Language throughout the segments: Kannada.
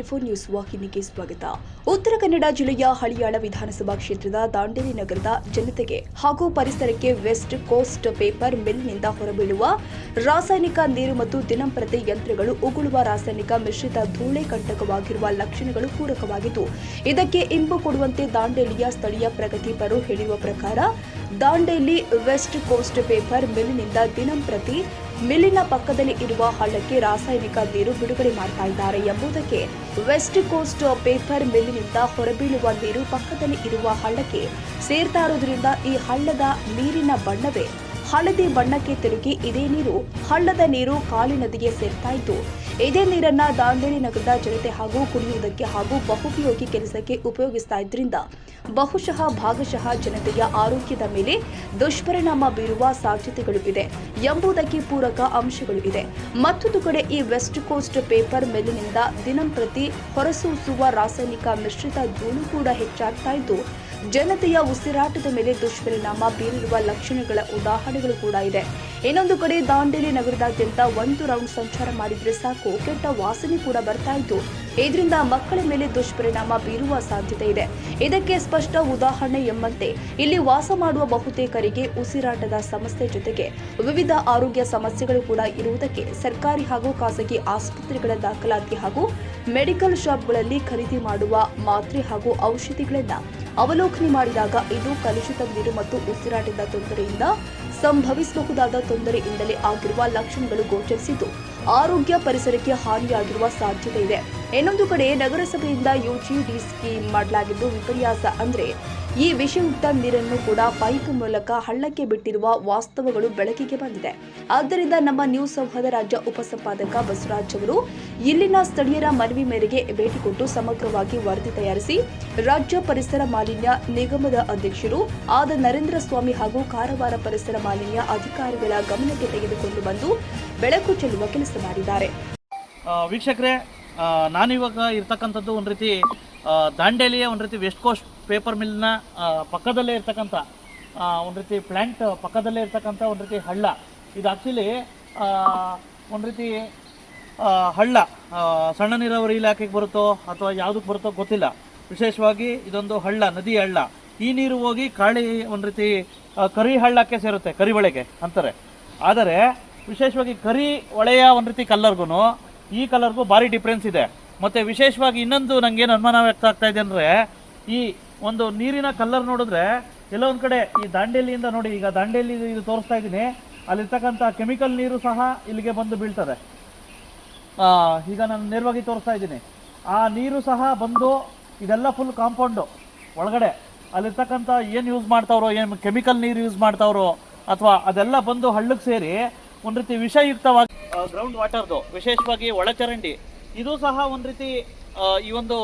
ಟಿವಿ ಟ್ವೆಂಟಿ ಫೋರ್ ನ್ಯೂಸ್ ವಾಹಿನಿಗೆ ಸ್ವಾಗತ. ಉತ್ತರ ಕನ್ನಡ ಜಿಲ್ಲೆಯ ಹಳಿಯಾಳ ವಿಧಾನಸಭಾ ಕ್ಷೇತ್ರದ ದಾಂಡೇಲಿ ನಗರದ ಜನತೆಗೆ ಹಾಗೂ ಪರಿಸರಕ್ಕೆ ವೆಸ್ಟ್ ಕೋಸ್ಟ್ ಪೇಪರ್ ಮಿಲ್ನಿಂದ ಹೊರಬೀಳುವ ರಾಸಾಯನಿಕ ನೀರು ಮತ್ತು ದಿನಂಪ್ರತಿ ಯಂತ್ರಗಳು ಉಗುಳುವ ರಾಸಾಯನಿಕ ಮಿಶ್ರಿತ ಧೂಳೆ ಕಂಟಕವಾಗಿರುವ ಲಕ್ಷಣಗಳು ಪೂರಕವಾಗಿದ್ದು, ಇದಕ್ಕೆ ಇಂಬು ಕೊಡುವಂತೆ ದಾಂಡೇಲಿಯ ಸ್ಥಳೀಯ ಪ್ರಗತಿಪರರು ಹೇಳಿರುವ ಪ್ರಕಾರ, ದಾಂಡೇಲಿ ವೆಸ್ಟ್ ಕೋಸ್ಟ್ ಪೇಪರ್ ಮಿಲ್ನಿಂದ ದಿನಂಪ್ರತಿ ಮಿಲ್ಲಿನ ಪಕ್ಕದಲ್ಲಿ ಇರುವ ಹಳ್ಳಕ್ಕೆ ರಾಸಾಯನಿಕ ನೀರು ಬಿಡುಗಡೆ ಮಾಡ್ತಾ ಇದ್ದಾರೆ ಎಂಬುದಕ್ಕೆ ವೆಸ್ಟ್ ಕೋಸ್ಟ್ ಪೇಪರ್ ಮಿಲ್ಲಿನಿಂದ ಹೊರಬೀಳುವ ನೀರು ಪಕ್ಕದಲ್ಲಿ ಇರುವ ಹಳ್ಳಕ್ಕೆ ಸೇರ್ತಾ ಇರೋದ್ರಿಂದ ಈ ಹಳ್ಳದ ನೀರಿನ ಬಣ್ಣವೇ ಹಳದಿ ಬಣ್ಣಕ್ಕೆ ತಿರುಗಿ ಇದೇ ನೀರು ಹಳ್ಳದ ನೀರು ಕಾಳಿ ನದಿಗೆ ಸೇರ್ತಾ ಇದ್ದು ಇದೇ ನೀರನ್ನ ದಾಂಡೇಲಿ ನಗರದ ಜನತೆ ಹಾಗೂ ಕುಡಿಯುವುದಕ್ಕೆ ಹಾಗೂ ಬಹುಪಯೋಗಿ ಕೆಲಸಕ್ಕೆ ಉಪಯೋಗಿಸ್ತಾ ಇದ್ರಿಂದ ಬಹುಶಃ ಭಾಗಶಃ ಜನತೆಯ ಆರೋಗ್ಯದ ಮೇಲೆ ದುಷ್ಪರಿಣಾಮ ಬೀರುವ ಸಾಧ್ಯತೆಗಳು ಇದೆ ಎಂಬುದಕ್ಕೆ ಪೂರಕ ಅಂಶಗಳು ಇದೆ. ಮತ್ತೊಂದು ಕಡೆ ಈ ವೆಸ್ಟ್ ಕೋಸ್ಟ್ ಪೇಪರ್ ಮಿಲ್ಲಿನಿಂದ ದಿನಂಪ್ರತಿ ಹೊರಸೂಸುವ ರಾಸಾಯನಿಕ ಮಿಶ್ರಿತ ಧೂಳು ಕೂಡ ಹೆಚ್ಚಾಗ್ತಾ ಇದ್ದು, ಜನತೆಯ ಉಸಿರಾಟದ ಮೇಲೆ ದುಷ್ಪರಿಣಾಮ ಬೀರಿರುವ ಲಕ್ಷಣಗಳ ಉದಾಹರಣೆಗಳು ಕೂಡ ಇದೆ. ಇನ್ನೊಂದು ಕಡೆ ದಾಂಡೇಲಿ ನಗರದಾದ್ಯಂತ ಒಂದು ರೌಂಡ್ ಸಂಚಾರ ಮಾಡಿದ್ರೆ ಸಾಕು ಕೆಟ್ಟ ವಾಸನೆ ಕೂಡ ಬರ್ತಾ ಇದ್ದು ಇದರಿಂದ ಮಕ್ಕಳ ಮೇಲೆ ದುಷ್ಪರಿಣಾಮ ಬೀರುವ ಸಾಧ್ಯತೆ ಇದೆ. ಇದಕ್ಕೆ ಸ್ಪಷ್ಟ ಉದಾಹರಣೆ ಎಂಬಂತೆ, ಇಲ್ಲಿ ವಾಸ ಮಾಡುವ ಬಹುತೇಕರಿಗೆ ಉಸಿರಾಟದ ಸಮಸ್ಯೆ ಜೊತೆಗೆ ವಿವಿಧ ಆರೋಗ್ಯ ಸಮಸ್ಯೆಗಳು ಕೂಡ ಇರುವುದಕ್ಕೆ ಸರ್ಕಾರಿ ಹಾಗೂ ಖಾಸಗಿ ಆಸ್ಪತ್ರೆಗಳ ದಾಖಲಾತಿ ಹಾಗೂ ಮೆಡಿಕಲ್ ಶಾಪ್ಗಳಲ್ಲಿ ಖರೀದಿ ಮಾಡುವ ಮಾತ್ರೆ ಹಾಗೂ ಔಷಧಿಗಳನ್ನ ಅವಲೋಕನೆ ಮಾಡಿದಾಗ ಇದು ಕಲುಷಿತ ನೀರು ಮತ್ತು ಉಸಿರಾಟದ ತೊಂದರೆಯಿಂದ ಸಂಭವಿಸಬಹುದಾದ ತೊಂದರೆಯಿಂದಲೇ ಆಗಿರುವ ಲಕ್ಷಣಗಳು ಗೋಚರಿಸಿದ್ದು. ಆರೋಗ್ಯ ಪರಿಸರಕ್ಕೆ ಹಾನಿಯಾಗಿರುವ ಸಾಧ್ಯತೆ ಇದೆ. ಇನ್ನೊಂದು ಕಡೆ ನಗರಸಭೆಯಿಂದ ಯುಜಿಡಿ ಸ್ಕೀಮ್ ಮಾಡಲಾಗಿದ್ದು ವಿಪರ್ಯಾಸ. ಅಂದ್ರೆ ಈ ವಿಷಯುಕ್ತ ನೀರನ್ನು ಕೂಡ ಪೈಪ್ ಮೂಲಕ ಹಳ್ಳಕ್ಕೆ ಬಿಟ್ಟಿರುವ ವಾಸ್ತವಗಳು ಬೆಳಕಿಗೆ ಬಂದಿದೆ. ಆದ್ದರಿಂದ ನಮ್ಮ ನ್ಯೂಸ್ ಸಂವಾದ ರಾಜ್ಯ ಉಪಸಂಪಾದಕ ಬಸವರಾಜ್ ಅವರು ಇಲ್ಲಿನ ಸ್ಥಳೀಯರ ಮನವಿ ಮೇರೆಗೆ ಭೇಟಿ ಕೊಟ್ಟು ಸಮಗ್ರವಾಗಿ ವರದಿ ತಯಾರಿಸಿ ರಾಜ್ಯ ಪರಿಸರ ಮಾಲಿನ್ಯ ನಿಗಮದ ಅಧ್ಯಕ್ಷರು ಆದ ನರೇಂದ್ರ ಸ್ವಾಮಿ ಹಾಗೂ ಕಾರವಾರ ಪರಿಸರ ಮಾಲಿನ್ಯ ಅಧಿಕಾರಿಗಳ ಗಮನಕ್ಕೆ ತೆಗೆದುಕೊಂಡು ಬಂದು ಬೆಳಕು ಚೆಲ್ಲುವ ಕೆಲಸ ಮಾಡಿದ್ದಾರೆ. ವೀಕ್ಷಕರೇ ನಾನಿವಾಗ ಇರ್ತಕ್ಕಂಥದ್ದು ಒಂದು ರೀತಿ ದಾಂಡೇಲಿಯ ಒಂದು ರೀತಿ ವೆಸ್ಟ್ ಕೋಸ್ಟ್ ಪೇಪರ್ ಮಿಲ್ನ ಪಕ್ಕದಲ್ಲೇ ಇರ್ತಕ್ಕಂಥ ಒಂದು ರೀತಿ ಪ್ಲ್ಯಾಂಟ್ ಪಕ್ಕದಲ್ಲೇ ಇರ್ತಕ್ಕಂಥ ಒಂದು ರೀತಿ ಹಳ್ಳ. ಇದು ಆ್ಯಕ್ಚುಲಿ ಒಂದು ರೀತಿ ಹಳ್ಳ ಸಣ್ಣ ನೀರಾವರಿ ಇಲಾಖೆಗೆ ಬರುತ್ತೋ ಅಥವಾ ಯಾವುದಕ್ಕೆ ಬರುತ್ತೋ ಗೊತ್ತಿಲ್ಲ. ವಿಶೇಷವಾಗಿ ಇದೊಂದು ಹಳ್ಳ, ನದಿ ಹಳ್ಳ. ಈ ನೀರು ಹೋಗಿ ಕಾಳಿ ಒಂದು ರೀತಿ ಕರಿ ಹಳ್ಳಕ್ಕೆ ಸೇರುತ್ತೆ, ಕರಿಬಳೆಗೆ ಅಂತಾರೆ. ಆದರೆ ವಿಶೇಷವಾಗಿ ಕರಿ, ಒಳೆಯ ಒಂದು ರೀತಿ ಕಲ್ಲರ್ಗೂ ಈ ಕಲರ್ಗೂ ಭಾರಿ ಡಿಫ್ರೆನ್ಸ್ ಇದೆ. ಮತ್ತು ವಿಶೇಷವಾಗಿ ಇನ್ನೊಂದು ನನಗೇನು ಅನುಮಾನ ವ್ಯಕ್ತ ಆಗ್ತಾ ಇದೆ ಅಂದರೆ, ಈ ಒಂದು ನೀರಿನ ಕಲ್ಲರ್ ನೋಡಿದ್ರೆ, ಎಲ್ಲೋ ಒಂದು ಕಡೆ ಈ ದಾಂಡೇಲಿಯಿಂದ ನೋಡಿ, ಈಗ ದಾಂಡೇಲಿ ಇದು ತೋರಿಸ್ತಾ ಇದ್ದೀನಿ. ಅಲ್ಲಿರ್ತಕ್ಕಂಥ ಕೆಮಿಕಲ್ ನೀರು ಸಹ ಇಲ್ಲಿಗೆ ಬಂದು ಬೀಳ್ತದೆ. ಈಗ ನಾನು ನೇರವಾಗಿ ತೋರಿಸ್ತಾ ಇದ್ದೀನಿ. ಆ ನೀರು ಸಹ ಬಂದು ಇದೆಲ್ಲ ಫುಲ್ ಕಾಂಪೌಂಡು ಒಳಗಡೆ. ಅಲ್ಲಿರ್ತಕ್ಕಂಥ ಏನು ಯೂಸ್ ಮಾಡ್ತಾವ್ರೋ, ಏನು ಕೆಮಿಕಲ್ ನೀರು ಯೂಸ್ ಮಾಡ್ತಾವ್ರೋ, ಅಥವಾ ಅದೆಲ್ಲ ಬಂದು ಹಳ್ಳಕ್ಕೆ ಸೇರಿ ಒಂದು ರೀತಿ ವಿಷಯುಕ್ತವಾಗಿ ಗ್ರೌಂಡ್ ವಾಟರ್ದು ವಿಶೇಷವಾಗಿ ಒಳಚರಂಡಿ. ಇದು ಸಹ ಒಂದು ರೀತಿ ಈ ಒಂದು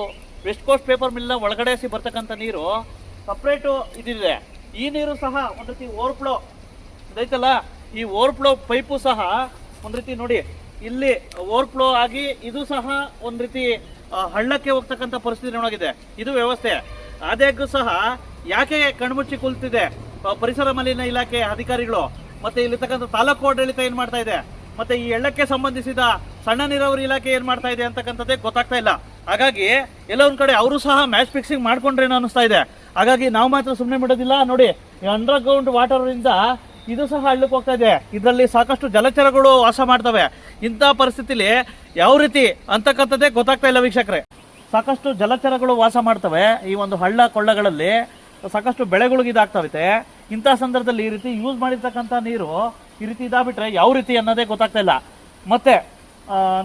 ವೆಸ್ಟ್ ಕೋಸ್ಟ್ ಪೇಪರ್ ಮಿಲ್ನ ಒಳಗಡೆ ಸಿ ಬರ್ತಕ್ಕಂಥ ನೀರು ಸಪ್ರೇಟು ಇದಿದೆ. ಈ ನೀರು ಸಹ ಒಂದು ರೀತಿ ಓವರ್ಫ್ಲೋ ಇದೈತಲ್ಲ? ಈ ಓವರ್ಫ್ಲೋ ಪೈಪು ಸಹ ಒಂದು ರೀತಿ ನೋಡಿ, ಇಲ್ಲಿ ಓವರ್ಫ್ಲೋ ಆಗಿ ಇದು ಸಹ ಒಂದು ರೀತಿ ಹಳ್ಳಕ್ಕೆ ಹೋಗ್ತಕ್ಕಂಥ ಪರಿಸ್ಥಿತಿ ನೋಡೋಗಿದೆ. ಇದು ವ್ಯವಸ್ಥೆ. ಆದಾಗ್ಯೂ ಸಹ ಯಾಕೆ ಕಣ್ಮುಚ್ಚಿ ಕುಳಿತಿದೆ? ಪರಿಸರ ಮಾಲಿನ್ಯ ಇಲಾಖೆ ಅಧಿಕಾರಿಗಳು ಮತ್ತೆ ಇಲ್ಲಿರ್ತಕ್ಕಂಥ ತಾಲೂಕು ಆಡಳಿತ ಏನು ಮಾಡ್ತಾ ಇದೆ? ಮತ್ತೆ ಈ ಎಳ್ಳಕ್ಕೆ ಸಂಬಂಧಿಸಿದ ಸಣ್ಣ ನೀರಾವರಿ ಇಲಾಖೆ ಏನು ಮಾಡ್ತಾ ಇದೆ ಅಂತಕ್ಕಂಥದ್ದೇ ಗೊತ್ತಾಗ್ತಾ ಇಲ್ಲ. ಹಾಗಾಗಿ ಎಲ್ಲ ಕಡೆ ಅವರು ಸಹ ಮ್ಯಾಚ್ ಫಿಕ್ಸಿಂಗ್ ಮಾಡ್ಕೊಂಡ್ರೇನೋ ಅನಿಸ್ತಾ ಇದೆ? ಹಾಗಾಗಿ ನಾವು ಮಾತ್ರ ಸುಮ್ಮನೆ ಬಿಡೋದಿಲ್ಲ. ನೋಡಿ ಅಂಡರ್ ಗ್ರೌಂಡ್ ವಾಟರ್ ಇಂದ ಇದು ಸಹ ಹಳ್ಳಕ್ಕೆ ಹೋಗ್ತಾ ಇದೆ. ಇದರಲ್ಲಿ ಸಾಕಷ್ಟು ಜಲಚರಗಳು ವಾಸ ಮಾಡ್ತವೆ. ಇಂಥ ಪರಿಸ್ಥಿತಿಲಿ ಯಾವ ರೀತಿ ಅಂತಕ್ಕಂಥದ್ದೇ ಗೊತ್ತಾಗ್ತಾ ಇಲ್ಲ ವೀಕ್ಷಕರೇ. ಸಾಕಷ್ಟು ಜಲಚರಗಳು ವಾಸ ಮಾಡ್ತವೆ. ಈ ಒಂದು ಹಳ್ಳ ಕೊಳ್ಳಗಳಲ್ಲಿ ಸಾಕಷ್ಟು ಬೆಳೆಗಳಿಗೆ ಇದಾಗ್ತವೆ. ಇಂಥ ಸಂದರ್ಭದಲ್ಲಿ ಈ ರೀತಿ ಯೂಸ್ ಮಾಡಿರ್ತಕ್ಕಂಥ ನೀರು ಈ ರೀತಿ ಇದಾಗ್ಬಿಟ್ರೆ ಯಾವ ರೀತಿ ಅನ್ನೋದೇ ಗೊತ್ತಾಗ್ತಾ ಇಲ್ಲ. ಮತ್ತೆ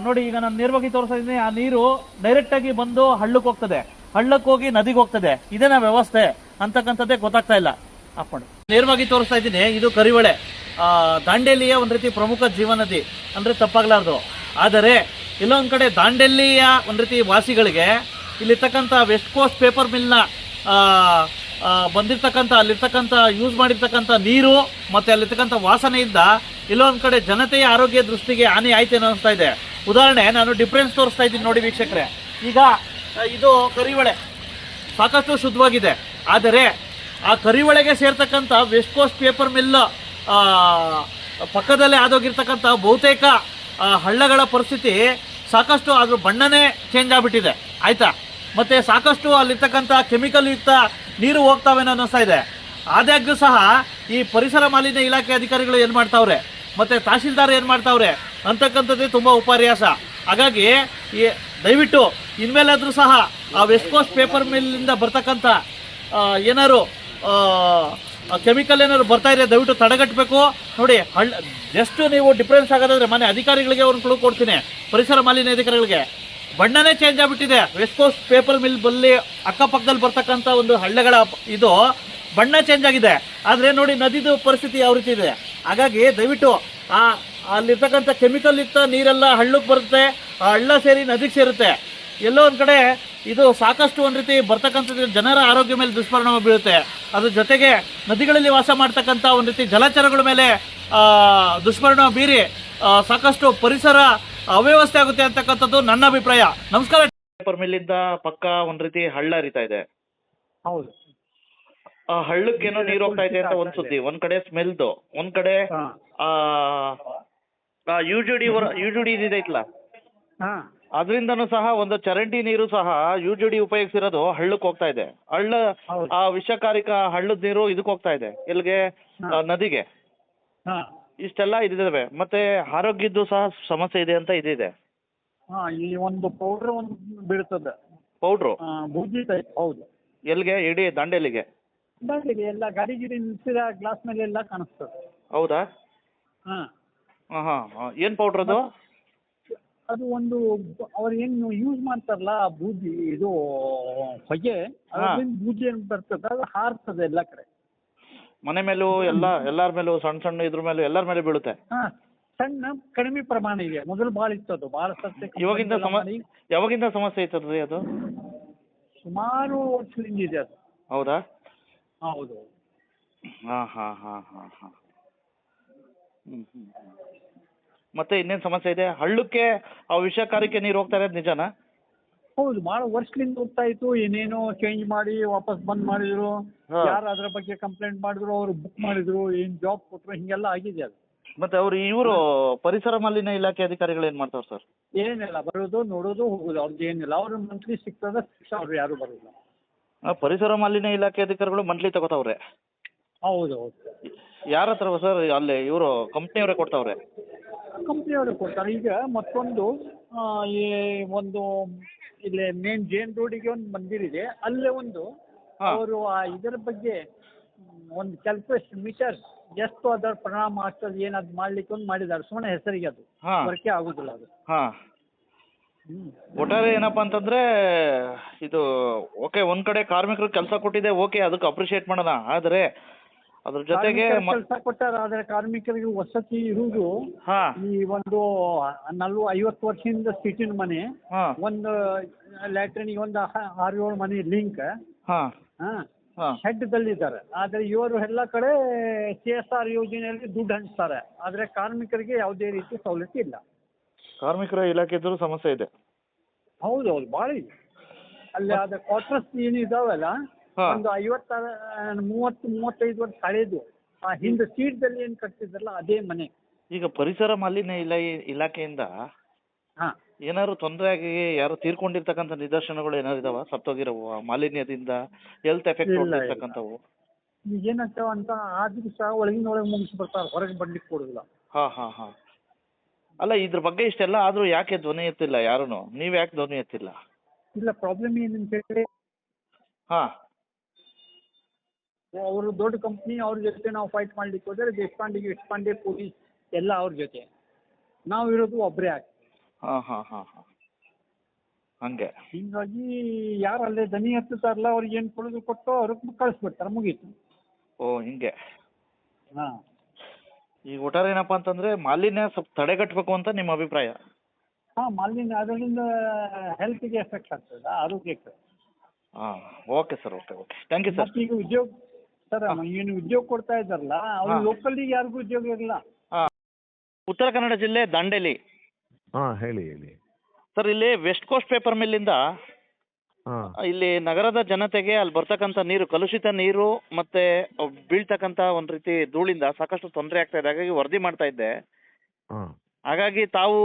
ನೋಡಿ ಈಗ ನಾನು ನೇರವಾಗಿ ತೋರಿಸ್ತಾ ಇದ್ದೀನಿ, ಆ ನೀರು ಡೈರೆಕ್ಟ್ ಆಗಿ ಬಂದು ಹಳ್ಳಕ್ಕೆ ಹೋಗ್ತದೆ. ಹಳ್ಳಕ್ಕೆ ಹೋಗಿ ನದಿಗೆ ಹೋಗ್ತದೆ. ಇದೇನ ವ್ಯವಸ್ಥೆ ಅಂತಕ್ಕಂಥದ್ದೇ ಗೊತ್ತಾಗ್ತಾ ಇಲ್ಲ. ಹಾಕೊಂಡು ನೇರವಾಗಿ ತೋರಿಸ್ತಾ ಇದ್ದೀನಿ, ಇದು ಕರಿವಳೆ. ದಾಂಡೇಲಿಯ ಒಂದು ರೀತಿ ಪ್ರಮುಖ ಜೀವನದಿ ಅಂದ್ರೆ ತಪ್ಪಾಗ್ಲಾರ್ದು. ಆದರೆ, ಇಲ್ಲೊಂದು ಕಡೆ ದಾಂಡೇಲಿಯ ಒಂದು ರೀತಿ ವಾಸಿಗಳಿಗೆ ಇಲ್ಲಿರ್ತಕ್ಕಂಥ ವೆಸ್ಟ್ ಕೋಸ್ಟ್ ಪೇಪರ್ ಮಿಲ್ನ ಬಂದಿರ್ತಕ್ಕಂಥ, ಅಲ್ಲಿರ್ತಕ್ಕಂಥ ಯೂಸ್ ಮಾಡಿರ್ತಕ್ಕಂಥ ನೀರು ಮತ್ತು ಅಲ್ಲಿರ್ತಕ್ಕಂಥ ವಾಸನೆಯಿಂದ ಇಲ್ಲೊಂದು ಕಡೆ ಜನತೆಯ ಆರೋಗ್ಯ ದೃಷ್ಟಿಗೆ ಹಾನಿ ಆಯ್ತು ಏನೋ ಅನಿಸ್ತಾ ಇದೆ. ಉದಾಹರಣೆ, ನಾನು ಡಿಫ್ರೆನ್ಸ್ ತೋರಿಸ್ತಾ ಇದ್ದೀನಿ ನೋಡಿ ವೀಕ್ಷಕರೇ. ಈಗ ಇದು ಕರಿವಳೆ. ಸಾಕಷ್ಟು ಶುದ್ಧವಾಗಿದೆ. ಆದರೆ, ಆ ಕರಿವಳೆಗೆ ಸೇರ್ತಕ್ಕಂಥ ವೆಸ್ಟ್ ಕೋಸ್ಟ್ ಪೇಪರ್ ಮಿಲ್ ಪಕ್ಕದಲ್ಲೇ ಆದೋಗಿರ್ತಕ್ಕಂಥ ಬಹುತೇಕ ಹಳ್ಳಗಳ ಪರಿಸ್ಥಿತಿ ಸಾಕಷ್ಟು ಅದ್ರ ಬಣ್ಣನೇ ಚೇಂಜ್ ಆಗಿಬಿಟ್ಟಿದೆ. ಆಯ್ತಾ? ಮತ್ತೆ ಸಾಕಷ್ಟು ಅಲ್ಲಿರ್ತಕ್ಕಂಥ ಕೆಮಿಕಲ್ ಯುಕ್ತ ನೀರು ಹೋಗ್ತಾವೆ ಅನ್ನಿಸ್ತಾ ಇದೆ. ಆದಾಗ್ಯೂ ಸಹ ಈ ಪರಿಸರ ಮಾಲಿನ್ಯ ಇಲಾಖೆ ಅಧಿಕಾರಿಗಳು ಏನು ಮಾಡ್ತಾವ್ರೆ? ಮತ್ತೆ ತಹಶೀಲ್ದಾರ್ ಏನು ಮಾಡ್ತಾವ್ರೆ? ಅಂತಕ್ಕಂಥದ್ದೇ ತುಂಬ ಉಪರ್ಯಾಸ ಹಾಗಾಗಿ ಈ ದಯವಿಟ್ಟು ಇನ್ಮೇಲಾದರೂ ಸಹ ಆ ವೆಸ್ಟ್ ಕೋಸ್ಟ್ ಪೇಪರ್ ಮಿಲ್ಲಿಂದ ಬರ್ತಕ್ಕಂಥ ಆ, ಏನಾದ್ರು ಕೆಮಿಕಲ್ ಏನಾದ್ರು ಬರ್ತಾ ಇದೆ ದಯವಿಟ್ಟು ತಡೆಗಟ್ಟಬೇಕು ನೋಡಿ ಹಳ್ಳ ಜಸ್ಟ್ ನೀವು ಡಿಫ್ರೆನ್ಸ್ ಆಗೋದಾದ್ರೆ ಮನೆ ಅಧಿಕಾರಿಗಳಿಗೆ ಅವ್ರನ್ನ ಕೊಡ್ತೀನಿ ಪರಿಸರ ಮಾಲಿನ್ಯ ಅಧಿಕಾರಿಗಳಿಗೆ. ಬಣ್ಣನೇ ಚೇಂಜ್ ಆಗಿಬಿಟ್ಟಿದೆ. ವೆಸ್ಟ್ ಕೋಸ್ಟ್ ಪೇಪರ್ ಮಿಲ್ ಬಲ್ಲಿ ಅಕ್ಕಪಕ್ಕದಲ್ಲಿ ಬರ್ತಕ್ಕಂಥ ಒಂದು ಹಳ್ಳಗಳ ಇದು ಬಣ್ಣ ಚೇಂಜ್ ಆಗಿದೆ. ಆದರೆ ನೋಡಿ ನದಿದು ಪರಿಸ್ಥಿತಿ ಯಾವ ರೀತಿ ಇದೆ? ಹಾಗಾಗಿ ದಯವಿಟ್ಟು ಆ ಅಲ್ಲಿರ್ತಕ್ಕಂಥ ಕೆಮಿಕಲ್ ಇತ್ತ ನೀರೆಲ್ಲ ಹಳ್ಳಕ್ಕೆ ಬರುತ್ತೆ. ಆ ಹಳ್ಳ ಸೇರಿ ನದಿಗೆ ಸೇರುತ್ತೆ. ಎಲ್ಲೋ ಒಂದು ಕಡೆ ಇದು ಸಾಕಷ್ಟು ಒಂದು ರೀತಿ ಬರ್ತಕ್ಕಂಥದ್ದು ಜನರ ಆರೋಗ್ಯ ಮೇಲೆ ದುಷ್ಪರಿಣಾಮ ಬೀಳುತ್ತೆ. ಅದ್ರ ಜೊತೆಗೆ ನದಿಗಳಲ್ಲಿ ವಾಸ ಮಾಡ್ತಕ್ಕಂಥ ಒಂದು ರೀತಿ ಜಲಚರಗಳ ಮೇಲೆ ದುಷ್ಪರಿಣಾಮ ಬೀರಿ ಸಾಕಷ್ಟು ಪರಿಸರ ಅವ್ಯವಸ್ಥೆ ಆಗುತ್ತೆ ಅಂತಕ್ಕಂಥದ್ದು ನನ್ನ ಅಭಿಪ್ರಾಯ. ನಮಸ್ಕಾರ. ಪೇಪರ್ ಮೇಲಿಂದ ಪಕ್ಕ ಒಂದ್ ರೀತಿ ಹಳ್ಳ ಹರಿತಾ ಇದೆ. ಹೌದು. ಆ ಹಳ್ಳಕ್ಕೇನೋ ನೀರು ಹೋಗ್ತಾ ಇದೆ ಅಂತ ಒಂದ್ ಸುದ್ದಿ ಒಂದ್ ಕಡೆ ಸ್ಮೆಲ್ದು ಒಂದ್ ಕಡೆ ಆ U G D U G D ಇದೈತಲ್ಲ ಅದರಿಂದನೂ ಸಹ ಒಂದು ಚರಂಡಿ ನೀರು ಸಹ ಯು ಜಿ ಡಿ ಉಪಯೋಗಿಸಿರೋದು ಹಳ್ಳಕ್ಕೆ ಹೋಗ್ತಾ ಇದೆ. ಹಳ್ಳ ಆ ವಿಷಕಾರಿಕ ಹಳ್ಳದ ನೀರು ಇದಕ್ಕೆ ಹೋಗ್ತಾ ಇದೆ ಎಲ್ಲಿಗೆ ನದಿಗೆ. ಹಾ. ಇಷ್ಟೆಲ್ಲ ಇದಿದಾವೆ ಮತ್ತೆ ಆರೋಗ್ಯದ್ದು ಸಹ ಸಮಸ್ಯೆ ಇದೆ ಅಂತ ಇದಿದೆ. ಹಾ ಈ ಒಂದು ಪೌಡರ್ ಒಂದು ಬೀಳ್ತದೆ. ಪೌಡ್ರು ಆ, ಬೂದಿ ಟೈಪ್ ಹೌದು. ಎಲ್ಲಿಗೆ? ಇಡೀ ದಂಡೆಲಿಗೆ ದಾಂಡೇಲಿ ಎಲ್ಲ ಗಾಡಿ ಗಿಡಿ ನಿಲ್ಸಿದ ಗ್ಲಾಸ್ ಮೇಲೆ ಎಲ್ಲ ಕಾಣಿಸ್ತದೆ. ಹೌದಾ? ಹಾ. ಹಾಂ ಹಾಂ ಏನು ಪೌಡ್ರ್ ಅದು? ಅದು ಒಂದು ಬ- ಅವ್ರು ಏನು ಯೂಸ್ ಮಾಡ್ತಾರಲ್ಲ ಆ ಬೂದಿ ಇದು ಹೊಗೆ ಅದರಿಂದ ಬೂದಿ ಏನು ಬರ್ತದೆ ಅದು ಹಾರ್ತದೆ ಎಲ್ಲ ಕಡೆ. ಮನೆ ಮೇಲೂ ಎಲ್ಲ ಎಲ್ಲರ ಮೇಲೂ ಸಣ್ಣ ಸಣ್ಣ ಇದ್ರ ಮೇಲೂ ಎಲ್ಲರ ಮೇಲೆ ಬೀಳುತ್ತೆ? ಹಾ ಸಣ್ಣ ಕಡಿಮೆ ಪ್ರಮಾಣ ಇದೆ. ಮೊದಲು ಭಾಳ ಇತ್ತು ಅದು ಭಾಳ ಸಸ್ಯ ಇವಾಗಿಂದ ಸಮ ಯಾವಾಗಿಂದ ಸಮಸ್ಯೆ ಐತದ್ರಿ ಅದು? ಸುಮಾರು ವರ್ಷದಿಂದ ಇದೆ ಅದು. ಹೌದಾ? ಹೌದು. ಹಾಂ ಹಾಂ ಹಾಂ ಹಾಂ ಹಾಂ. ಮತ್ತೆ ಇನ್ನೇನ್ ಸಮಸ್ಯೆ ಇದೆ? ಹಳ್ಳಕ್ಕೆ ಆ ವಿಷಕಾರಿಕೆ ನೀರು ಹೋಗ್ತಾ ಇರೋದು ನಿಜನಾ? ಹೌದು ಭಾಳ ವರ್ಷದಿಂದ ಹೋಗ್ತಾ ಇತ್ತು ಏನೇನೋ ಚೇಂಜ್ ಮಾಡಿ ವಾಪಸ್ ಬಂದ್ ಮಾಡಿದ್ರು. ಹಾ. ಯಾರು ಅದ್ರ ಬಗ್ಗೆ ಕಂಪ್ಲೇಂಟ್ ಮಾಡಿದ್ರು ಅವ್ರು ಬುಕ್ ಮಾಡಿದ್ರು ಏನ್ ಜಾಬ್ ಕೊಟ್ರು ಹಿಂಗೆಲ್ಲ ಆಗಿದೆ ಅದು. ಮತ್ತೆ ಅವ್ರು ಇವರು ಪರಿಸರ ಮಾಲಿನ್ಯ ಇಲಾಖೆ ಅಧಿಕಾರಿಗಳು ಏನ್ ಮಾಡ್ತಾರೆ ಸರ್? ಏನಿಲ್ಲ ಬರೋದು ನೋಡೋದು ಹೋಗೋದು ಅವ್ರದ್ದು ಏನಿಲ್ಲ. ಅವ್ರ ಮಂತ್ಲಿ ಸಿಗ್ತದ ಅವ್ರು ಯಾರು ಬರೋಲ್ಲ ಪರಿಸರ ಮಾಲಿನ್ಯ ಇಲಾಖೆ ಅಧಿಕಾರಿಗಳು ಮಂತ್ಲಿ ತಗೋತಾವ್ರೆ? ಹೌದು ಹೌದು. ಯಾರ ಹತ್ರ ಸರ್ ಅಲ್ಲಿ ಇವರು ಕಂಪ್ನಿಯವರೇ ಕೊಡ್ತಾವ್ರೆ? ಕಂಪ್ನಿಯವರು ಕೊಡ್ತಾರೆ. ಈಗ ಮತ್ತೊಂದು ಆ, ಈ ಒಂದು ಇಲ್ಲಿ ಮೇನ್ ಜೇನ್ ರೋಡಿಗೆ ಒಂದು ಮಂದಿರಿದೆ ಅಲ್ಲೇ ಒಂದು ಹಾ. ಅವರು ಇದರ ಬಗ್ಗೆ ಒಂದು ಕ್ಯಾಲ್ಕುಲೇಷನ್ ಮೀಟರ್ ಎಷ್ಟು ಅದರ ಪರಿಣಾಮ ಆಗ್ತದೆ ಏನಾದ್ ಮಾಡ್ಲಿಕ್ಕೆ ಒಂದು ಮಾಡಿದ್ದಾರೆ ಸುಮ್ಮನೆ ಹೆಸರಿಗೆ ಅದು ಹಾ. ವರ್ಕೆ ಆಗುದಿಲ್ಲ ಅದು ಹಾಂ ಹ್ಮ್. ಒಟ್ಟಾರೆ ಏನಪ್ಪ ಅಂತಂದ್ರೆ ಇದು ಓಕೆ ಒಂದ್ ಕಡೆ ಕಾರ್ಮಿಕರು ಕೆಲಸ ಕೊಟ್ಟಿದೆ ಓಕೆ ಅದಕ್ಕೆ ಅಪ್ರಿಷಿಯೇಟ್ ಮಾಡೋಣ ಆದರೆ ಅದ್ರ ಜೊತೆಗೆ ಕೆಲಸ ಕೊಟ್ಟಾರ ಆದ್ರೆ ಕಾರ್ಮಿಕರಿಗೆ ವಸತಿ ಇರುವುದು ಹಾ. ಈ ಒಂದು ನಲ್ವ ಐವತ್ತು ವರ್ಷದಿಂದ ಸಿಟಿನ ಮನೆ ಹಾ. ಒಂದು ಲ್ಯಾಟ್ರಿನಿಗೆ ಒಂದು ಆರು ಏಳು ಮನೆ ಲಿಂಕ್. ಹಾ. ಹಾ. ಹೆಡ್ದಲ್ಲಿದ್ದಾರೆ ಆದರೆ ಇವರು ಎಲ್ಲ ಕಡೆ ಸಿ ಎಸ್ ಆರ್ ಯೋಜನೆಯಲ್ಲಿ ದುಡ್ಡು ಹಂಚ್ತಾರೆ. ಆದ್ರೆ ಕಾರ್ಮಿಕರಿಗೆ ಯಾವುದೇ ರೀತಿ ಸವಲತ್ತು ಇಲ್ಲ. ಕಾರ್ಮಿಕರ ಇಲಾಖೆದ್ರು ಸಮಸ್ಯೆ ಇದೆ. ಹೌದು ಹೌದು ಭಾಳ ಇದೆ. ಅಲ್ಲಿ ಅದ ಕ್ವಾರ್ಟರ್ಸ್ ಏನು ಇದಾವಲ್ಲ ಹಾ. ಒಂದು ಐವತ್ತ ಮೂವತ್ತು ಮೂವತ್ತೈದು ವರ್ಷ ಹಳೇದು. ಆ ಹಿಂದೆ ಸೀಟ್ದಲ್ಲಿ ಏನ್ ಕಟ್ತಿದ್ರಲ್ಲ ಅದೇ ಮನೆ. ಈಗ ಪರಿಸರ ಮಾಲಿನ್ಯ ಇಲ್ಲ ಇಲಾಖೆಯಿಂದ ಹಾ. ಏನಾದ್ರು ತೊಂದರೆ ಆಗಿ ಯಾರು ತೀರ್ಕೊಂಡಿರ್ತಕ್ಕಂಥ ನಿದರ್ಶನಗಳು ಏನಾದ್ರು ಇದಾವ? ಸತ್ತೋಗಿರವು ಆ ಮಾಲಿನ್ಯದಿಂದ ಹೆಲ್ತ್ ಎಫೆಕ್ಟ್ ಇಲ್ಲ, ಇಲ್ಲ. ಆಗಿರ್ತಕ್ಕಂಥವು ಈಗ ಏನಾಗ್ತಾವ ಅಂತ ಆದ್ರೂ ಸಹ ಒಳಗಿನ ಒಳಗೆ ಮುಗಿಸಿ ಬರ್ತಾರೆ ಹೊರಗೆ ಬರ್ಲಿಕ್ಕೆ ಕೊಡುದಿಲ್ಲ. ಹಾ ಹಾ ಹಾ. ಅಲ್ಲ ಇದ್ರ ಬಗ್ಗೆ ಇಷ್ಟೆಲ್ಲ ಆದ್ರೂ ಯಾಕೆ ಧ್ವನಿ ಎತ್ತಿಲ್ಲ ಯಾರುನು? ನೀವ್ ಯಾಕೆ ಧ್ವನಿ ಎತ್ತಿಲ್ಲ? ಇಲ್ಲ ಪ್ರಾಬ್ಲಮ್ ಏನಂತ ಹೇಳಿ ಹಾ. ಅವರು ದೊಡ್ಡ ಕಂಪ್ನಿ ಅವ್ರ ಜೊತೆ ನಾವು ಫೈಟ್ ಮಾಡ್ಲಿಕ್ಕೆ ಹೋದರೆ ದೇಶಪಾಂಡೆ ಗಿಶಪಾಂಡೆ ಪೊಲೀಸ್ ಎಲ್ಲ ಅವ್ರ ಜೊತೆ. ನಾವು ಇರೋದು ಒಬ್ಬರೇ ಆಗಿ. ಹಾ ಹಾ ಹಾ ಹಾ. ಹಂಗೆ. ಹೀಗಾಗಿ ಯಾರು ಅಲ್ಲೇ ದನಿ ಹತ್ತುತ್ತಾರಲ್ಲ ಅವ್ರಿಗೆ ಏನು ಕೊಡೋದು ಕೊಟ್ಟು ಅವ್ರಿಗೆ ಕಳಿಸ್ಬಿಡ್ತಾರೆ ಮುಗೀತು. ಓ ಹಿಂಗೆ. ಹಾಂ. ಈಗ ಒಟ್ಟಾರೆ ಏನಪ್ಪ ಅಂತಂದ್ರೆ ಮಾಲಿನ್ಯ ಸ್ವಲ್ಪ ತಡೆಗಟ್ಟಬೇಕು ಅಂತ ನಿಮ್ಮ ಅಭಿಪ್ರಾಯ. ಹಾಂ ಮಾಲಿನ್ಯ ಅದರಿಂದ ಹೆಲ್ತ್ಗೆ ಎಫೆಕ್ಟ್ ಆಗ್ತದೆ ಆರೋಗ್ಯಕ್ಕೆ. ಹಾ okay sir okay okay. Thank you sir ಈಗ ಉದ್ಯೋಗ ಸರ್ ಏನು ಉದ್ಯೋಗ ಕೊಡ್ತಾ ಇದ್ದಾರಲ್ಲ ಅವ್ರು ಲೋಕಲ್ ಯಾರಿಗೂ ಉದ್ಯೋಗ ಇರಲ್ಲ ಉತ್ತರ ಕನ್ನಡ ಜಿಲ್ಲೆ ದಾಂಡೇಲಿ. ಹಾ ಹೇಳಿ ಹೇಳಿ. ಸರ್ ಇಲ್ಲಿ ವೆಸ್ಟ್ ಕೋಸ್ಟ್ ಪೇಪರ್ ಮಿಲ್ ಇಂದ ಇಲ್ಲಿ ನಗರದ ಜನತೆಗೆ ಅಲ್ಲಿ ಬರ್ತಕ್ಕಂಥ ನೀರು ಕಲುಷಿತ ನೀರು ಮತ್ತೆ ಬೀಳ್ತಕ್ಕಂತ ಬೀಳ್ತಕ್ಕಂಥ ಒಂದ್ ರೀತಿ ಧೂಳಿಂದ ಸಾಕಷ್ಟು ತೊಂದರೆ ಆಗ್ತಾ ಇದೆ. ಹಾಗಾಗಿ ವರದಿ ಮಾಡ್ತಾ ಇದ್ದೆ. ಹಾಂ. ಹಾಗಾಗಿ ತಾವು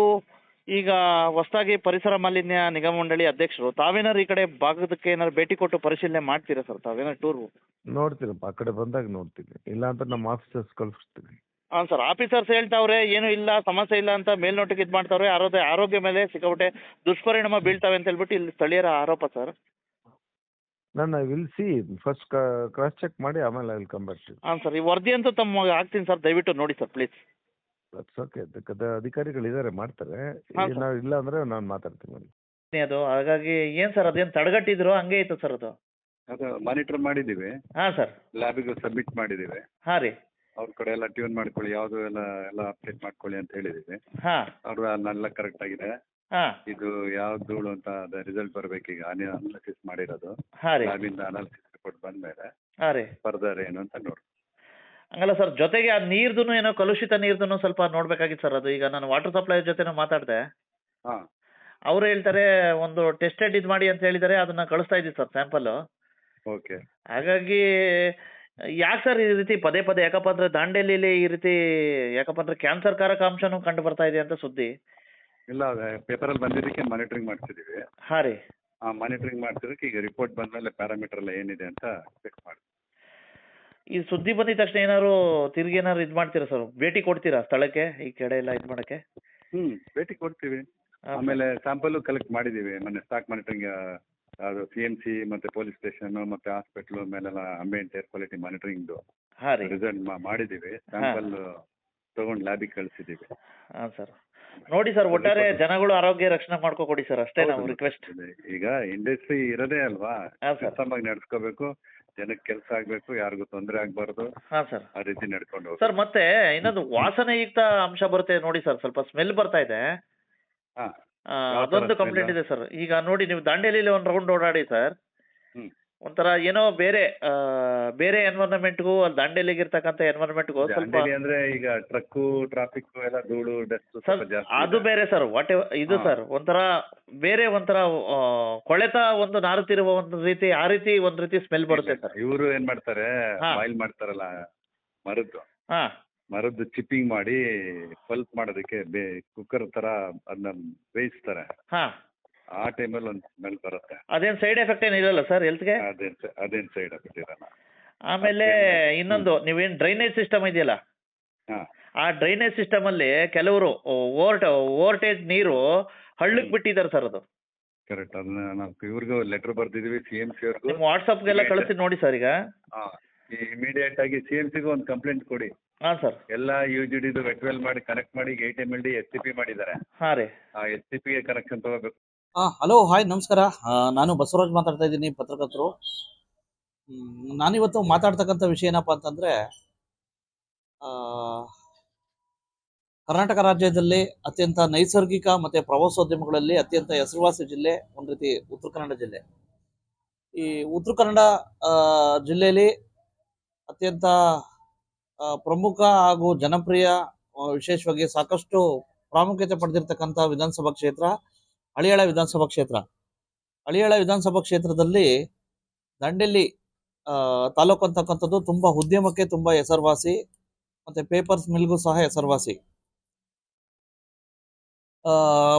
ಈಗ ಹೊಸದಾಗಿ ಪರಿಸರ ಮಾಲಿನ್ಯ ನಿಗಮ ಮಂಡಳಿ ಅಧ್ಯಕ್ಷರು ತಾವೇನಾದ್ರು ಈ ಕಡೆ ಭಾಗದಕ್ಕೆ ಏನಾದ್ರು ಭೇಟಿ ಕೊಟ್ಟು ಪರಿಶೀಲನೆ ಮಾಡ್ತೀರಾ ಸರ್? ತಾವೇನಾದ್ರು ಟೂರ್? ನೋಡ್ತೀನಪ್ಪ ಆ ಕಡೆ ಬಂದಾಗ ನೋಡ್ತೀನಿ. ಇಲ್ಲ ಅಂತ ನಮ್ಮ ಆಫೀಸರ್ಸ್ ಕಳಿಸ್ತೀನಿ ಹಾಂ ಸರ್ ಆಫೀಸರ್ಸ್ ಹೇಳ್ತಾವ್ರೆ ಏನು ಇಲ್ಲ ಸಮಸ್ಯೆ ಇಲ್ಲ ಅಂತ ಮೇಲ್ನೋಟಕ್ಕೆ ಇದು ಮಾಡ್ತಾವ್ರೆ ಆರೋಗ್ಯ ಆರೋಗ್ಯ ಮೇಲೆ ಸಿಕ್ಕಾಪಟ್ಟೆ ದುಷ್ಪರಿಣಾಮ ಬೀಳ್ತಾವೆ ಅಂತ ಹೇಳ್ಬಿಟ್ಟು ಇಲ್ಲಿ ಸ್ಥಳೀಯರ ಆರೋಪ ಸರ್. ನಾನು I will see first cross check ಮಾಡಿ ಆಮೇಲೆ I will come back to ಹಾಂ ಸರ್ ಈ ವರದಿ ಅಂತೂ ತಮ್ಮ ಹಾಕ್ತೀನಿ ಸರ್ ದಯವಿಟ್ಟು ನೋಡಿ ಸರ್ ಪ್ಲೀಸ್ ದಟ್ಸ್ ಓಕೆ ಅಧಿಕಾರಿಗಳಿದ್ದಾರೆ ಮಾಡ್ತಾರೆ. ಹಾಂ, ಸರ್. ನಾವು ಇಲ್ಲ ಅಂದ್ರೆ ನಾನು ಮಾತಾಡ್ತೀನಿ ಅದು ಹಾಗಾಗಿ ಏನ್ ಸರ್ ಅದೇನ್ ತಡೆಗಟ್ಟಿದ್ರು ಹಂಗೆ ಇತ್ತು ಸರ್ ಅದು? ಅದು ಮಾನಿಟರ್ ಮಾಡಿದೀವಿ ಹಾಂ ಸರ್. ಲ್ಯಾಬಿಗೂ ಸಬ್ಮಿಟ್ ಮಾಡಿದೀವಿ ಹಾಂ ರೀ. ಅವ್ರ ಕಡೆ ಎಲ್ಲ ಟ್ಯೂನ್ ಮಾಡ್ಕೊಳ್ಳಿ ಯಾವುದು ಎಲ್ಲ ಎಲ್ಲ ಅಪ್ಡೇಟ್ ಮಾಡ್ಕೊಳ್ಳಿ ಅಂತ ಹೇಳಿದೀವಿ ಹಾಂ. ಅವ್ರು ಅದನ್ನೆಲ್ಲ ಕರೆಕ್ಟ್ ಆಗಿದೆ. ಹಾಂ. ಇದು ಯಾವ್ದು ಧೂಳು ಅಂತ ಅದ ರಿಸಲ್ಟ್ ಬರ್ಬೇಕೀಗ ಅನಾಲಿಸಿಸ್ ಮಾಡಿರೋದು. ಹಾಂ ರೀ. ಲ್ಯಾಬಿಂದ ಅನಾಲಿಸಿಸ್ ರಿಪೋರ್ಟ್ ಬಂದ್ಮೇಲೆ ಹಾಂ ರೀ. ಫರ್ದರ್ ಏನು ಅಂತ ನೋಡಿ ಹಂಗಲ್ಲ ಸರ್ ಜೊತೆಗೆ ಆ ನೀರ್ದು ಏನೋ ಕಲುಷಿತ ನೀರ್ದು ಸ್ವಲ್ಪ ನೋಡ್ಬೇಕಾಗಿತ್ತು ಸರ್ ಅದು. ಈಗ ನಾನು ವಾಟರ್ ಸಪ್ಲೈ ಜೊತೆನೂ ಮಾತಾಡಿದೆ. ಹಾಂ. ಅವರು ಹೇಳ್ತಾರೆ ಒಂದು ಟೆಸ್ಟೆಡ್ ಇದು ಮಾಡಿ ಅಂತ ಹೇಳಿದರೆ ಅದನ್ನ ಕಳಿಸ್ತಾ ಇದ್ದೀವಿ ಸರ್ ಸ್ಯಾಂಪಲ್ ಓಕೆ. ಹಾಗಾಗಿ ಯಾಕೆ ಸರ್ ಈ ರೀತಿ ಪದೇ ಪದೇ ಯಾಕಪ್ಪ ಅಂದ್ರೆ ದಾಂಡೇಲಿಲಿ ಈ ರೀತಿ ಯಾಕಪ್ಪ ಅಂದ್ರೆ ಕ್ಯಾನ್ಸರ್ ಕಾರಕ ಅಂಶನೂ ಕಂಡು ಬರ್ತಾ ಇದೆ ಅಂತ ಸುದ್ದಿ. ಇಲ್ಲ ಪೇಪರಲ್ಲಿ ಬಂದಿದ್ದಕ್ಕೆ ಮಾನಿಟರಿಂಗ್ ಮಾಡ್ತಿದ್ದೀವಿ. ಹಾಂ ರೀ. ಆ ಮಾನಿಟರಿಂಗ್ ಮಾಡ್ತಿದ್ದಕ್ಕೆ ಈಗ ರಿಪೋರ್ಟ್ ಬಂದಮೇಲೆ ಪ್ಯಾರಾಮೀಟರ್ ಎಲ್ಲ ಏನಿದೆ ಅಂತ ಚೆಕ್ ಮಾಡಿ ಈ ಸುದ್ದಿ ಬಂದಿದ ತಕ್ಷಣ ಏನಾದ್ರು ತಿರ್ಗಿ ಏನಾದ್ರು ಇದು ಮಾಡ್ತೀರಾ ಸರ್ ಭೇಟಿ ಕೊಡ್ತೀರಾ ಸ್ಥಳಕ್ಕೆ ಈ ಕಡೆ ಎಲ್ಲ ಇದು ಮಾಡಕ್ಕೆ? ಹ್ಮ್ ಭೇಟಿ ಕೊಡ್ತೀವಿ. ಆಮೇಲೆ ಸ್ಯಾಂಪಲ್ಲು ಕಲೆಕ್ಟ್ ಮಾಡಿದೀವಿ. ಮೊನ್ನೆ ಸ್ಟಾಕ್ ಮಾನಿಟರಿಂಗ್ ಅದು ಸಿ ಎಂ ಸಿ ಮತ್ತೆ ಪೊಲೀಸ್ ಸ್ಟೇಷನ್ ಮತ್ತೆ ಹಾಸ್ಪಿಟ್ಲು ಮೇಲೆಲ್ಲ ಅಂಬಿಯಂಟ್ ಏರ್ ಕ್ವಾಲಿಟಿ ಮಾನಿಟರಿಂಗ್ದು ಹಾಂ ರೀ. ರಿಸಲ್ಟ್ ಮಾಡಿದ್ದೀವಿ ಸ್ಯಾಂಪಲ್ ತಗೊಂಡು ಲ್ಯಾಬಿಗೆ ಕಳಿಸಿದ್ದೀವಿ ಹಾಂ ಸರ್ ನೋಡಿ ಸರ್ ಒಟ್ಟಾರೆ ಜನಗಳು ಆರೋಗ್ಯ ರಕ್ಷಣೆ ಮಾಡ್ಕೊಡಿ ಸರ್ ಅಷ್ಟೇ ನಾವು ರಿಕ್ವೆಸ್ಟ್ ಈಗ ಇಂಡಸ್ಟ್ರಿ ಇರೋದೇ ಅಲ್ವಾ? ನಡ್ಸ್ಕೋಬೇಕು. ಜನಕ್ಕೆ ಕೆಲಸ ಆಗಬೇಕು ಯಾರಿಗೂ ತೊಂದರೆ ಆಗ್ಬಾರ್ದು. ಹಾಂ ಸರ್. ಆ ರೀತಿ ನಡ್ಕೊಂಡು ಹೋಗಿ ಸರ್ ಮತ್ತೆ ಇನ್ನೊಂದು ವಾಸನೆಯುಕ್ತ ಅಂಶ ಬರುತ್ತೆ ನೋಡಿ ಸರ್ ಸ್ವಲ್ಪ ಸ್ಮೆಲ್ ಬರ್ತಾ ಇದೆ. ಹಾಂ. ಆ, ಯಾವ ಥರ ಅದೊಂದು smell? ಕಂಪ್ಲೇಂಟ್ ಇದೆ ಸರ್. ಈಗ ನೋಡಿ ನೀವು ದಾಂಡೇಲಿಲಿ ಒಂದು ರೌಂಡ್ ಓಡಾಡಿ ಸರ್. ಒಂಥರ ಏನೋ ಬೇರೆ ಬೇರೆ ಎನ್ವೈರನ್ಮೆಂಟ್ಗೂ ಅಲ್ಲಿ ದಾಂಡೇಲಿಗೆ ಇರ್ತಕ್ಕಂಥ ಎನ್ವೈರನ್ಮೆಂಟ್ಗೂ ಸ್ವಲ್ಪ ದಾಂಡೇಲಿ ಅಂದ್ರೆ ಈಗ ಟ್ರಕ್ಕು ಟ್ರಾಫಿಕ್ ಎಲ್ಲ ಧೂಳು ಡಸ್ಟ್ ಸರ್ ಅದು ಬೇರೆ ಸರ್ ವಾಟ್ ಇದು ಸರ್ ಒಂಥರ ಬೇರೆ ಒಂಥರ ಕೊಳೆತ ಒಂದು ನಾರುತ್ತಿರುವ ಒಂದು ರೀತಿ ಆ ರೀತಿ ಒಂದ್ ರೀತಿ ಸ್ಮೆಲ್ ಬರುತ್ತೆ ಸರ್. ಇವರು ಏನ್ ಮಾಡ್ತಾರೆ ಆಯಿಲ್ ಬಾಯ್ಲ್ ಮಾಡ್ತಾರಲ್ಲ ಮರದ್ದು. ಹಾ. ಮರದ್ದು ಚಿಪ್ಪಿಂಗ್ ಮಾಡಿ ಪಲ್ಪ್ ಮಾಡೋದಕ್ಕೆ ಬೇ ಕುಕ್ಕರ್ ತರ ಅದನ್ನ ಬೇಯಿಸ್ತಾರೆ. ಹಾ. ಆ ಟೈಮಲ್ಲಿ ಒಂದು ಸ್ಮೆಲ್ ಬರುತ್ತೆ. ಅದೇನ್ ಸೈಡ್ ಎಫೆಕ್ಟ್ ಏನು ಇರಲ್ಲ ಸರ್ ಹೆಲ್ತ್ಗೆ ಅದೇನ್ ಸ- ಅದೇನ್ ಸೈಡ್ ಎಫೆಕ್ಟ್ ಇರಲ್ಲ. ಆಮೇಲೆ ಇನ್ನೊಂದು ನೀವೇನು ಡ್ರೈನೇಜ್ ಸಿಸ್ಟಮ್ ಇದೆಯಲ್ಲ? ಹಾ. ಆ ಡ್ರೈನೇಜ್ ಸಿಸ್ಟಮ್ ಅಲ್ಲಿ ಕೆಲವರು ಓವರ್ ಓವರ್ಟೇಜ್ ನೀರು ಹಳ್ಳಕ್ಕೆ ಬಿಟ್ಟಿದ್ದಾರೆ ಸರ್ ಅದು. ಕರೆಕ್ಟ್ ಅದನ್ನ ನಾವು ಇವ್ರಿಗೂ ಲೆಟರ್ ಬರ್ದಿದೀವಿ ಸಿ ಎಂ ಸಿ ಅವ್ರಿಗೂ. ನಿಮ್ಮ ವಾಟ್ಸಪ್ಗೆಲ್ಲ ಕಳಿಸಿ ನೋಡಿ ಸರ್ ಈಗ. ಇಮಿಡಿಯೇಟ್ ಆಗಿ ಸಿ ಎಂ ಸಿಗೂ ಒಂದು ಕಂಪ್ಲೇಂಟ್ ಕೊಡಿ. ಹಾಂ ಸರ್ ಎಲ್ಲ ಯು ಜಿ ಡಿದು ವೆಟ್ವೆಲ್ ಮಾಡಿ ಕನೆಕ್ಟ್ ಮಾಡಿ at M L D S C P ಮಾಡಿದ್ದಾರೆ. ಹಾಂ ರೀ. ಆ ಎಸ್ ಸಿ ಪಿಗೆ ಕನೆಕ್ಷನ್ ತಗೋಬೇಕು. ಹಲೋ, ಹಾಯ್, ನಮಸ್ಕಾರ. ನಾನು ಬಸವರಾಜ್ ಮಾತಾಡ್ತಾ ಇದ್ದೀನಿ, ಪತ್ರಕರ್ತರು. ನಾನಿವತ್ತು ಮಾತಾಡ್ತಕ್ಕಂಥ ವಿಷಯ ಏನಪ್ಪ ಅಂತಂದರೆ ಕರ್ನಾಟಕ ರಾಜ್ಯದಲ್ಲಿ ಅತ್ಯಂತ ನೈಸರ್ಗಿಕ ಮತ್ತು ಪ್ರವಾಸೋದ್ಯಮಗಳಲ್ಲಿ ಅತ್ಯಂತ ಹೆಸರುವಾಸಿ ಜಿಲ್ಲೆ ಒಂದು ರೀತಿ ಉತ್ತರ ಕನ್ನಡ ಜಿಲ್ಲೆ. ಈ ಉತ್ತರ ಕನ್ನಡ ಜಿಲ್ಲೆಯಲ್ಲಿ ಅತ್ಯಂತ ಪ್ರಮುಖ ಹಾಗೂ ಜನಪ್ರಿಯ ವಿಶೇಷವಾಗಿ ಸಾಕಷ್ಟು ಪ್ರಾಮುಖ್ಯತೆ ಪಡೆದಿರ್ತಕ್ಕಂಥ ವಿಧಾನಸಭಾ ಕ್ಷೇತ್ರ ಹಳಿಯಾಳ ವಿಧಾನಸಭಾ ಕ್ಷೇತ್ರ. ಹಳಿಯಾಳ ವಿಧಾನಸಭಾ ಕ್ಷೇತ್ರದಲ್ಲಿ ದಂಡೆಲ್ಲಿ ತಾಲೂಕು ಅಂತಕ್ಕಂಥದ್ದು ತುಂಬ ಉದ್ಯಮಕ್ಕೆ ತುಂಬ ಹೆಸರುವಾಸಿ ಮತ್ತು ಪೇಪರ್ಸ್ ಮಿಲ್ಗೂ ಸಹ ಹೆಸರುವಾಸಿ.